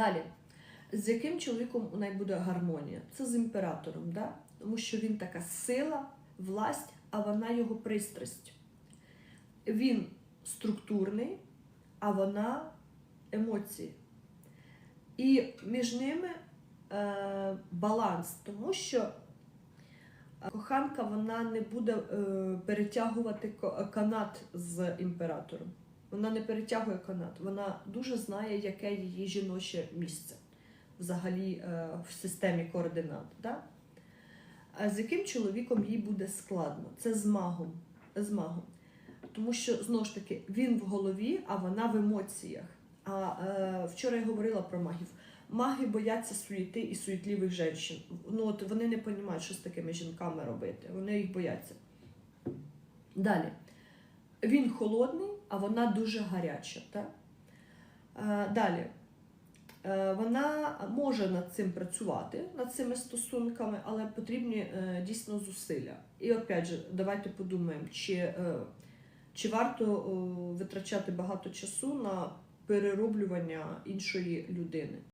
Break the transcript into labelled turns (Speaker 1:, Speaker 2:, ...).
Speaker 1: Далі. З яким чоловіком у неї буде гармонія? Це з імператором, да? тому що він така сила, власть, а вона його пристрасть. Він структурний, а вона емоції. І між ними е, баланс, тому що коханка вона не буде е, перетягувати канат з імператором. Вона не перетягує канат. Вона дуже знає, яке її жіноче місце взагалі е, в системі координат. Да? А з яким чоловіком їй буде складно? Це з магом. З магом. Тому що знову ж таки він в голові, а вона в емоціях. А е, вчора я говорила про магів. Маги бояться суєти і суєтливих жінок. Ну от вони не розуміють, що з такими жінками робити. Вони їх бояться. Далі. Він холодний, а вона дуже гаряча. Так? Е, далі. Е, Вона може над цим працювати, над цими стосунками, але потрібні е, дійсно зусилля. І опять же, давайте подумаємо, чи, чи варто витрачати багато часу на перероблювання іншої людини.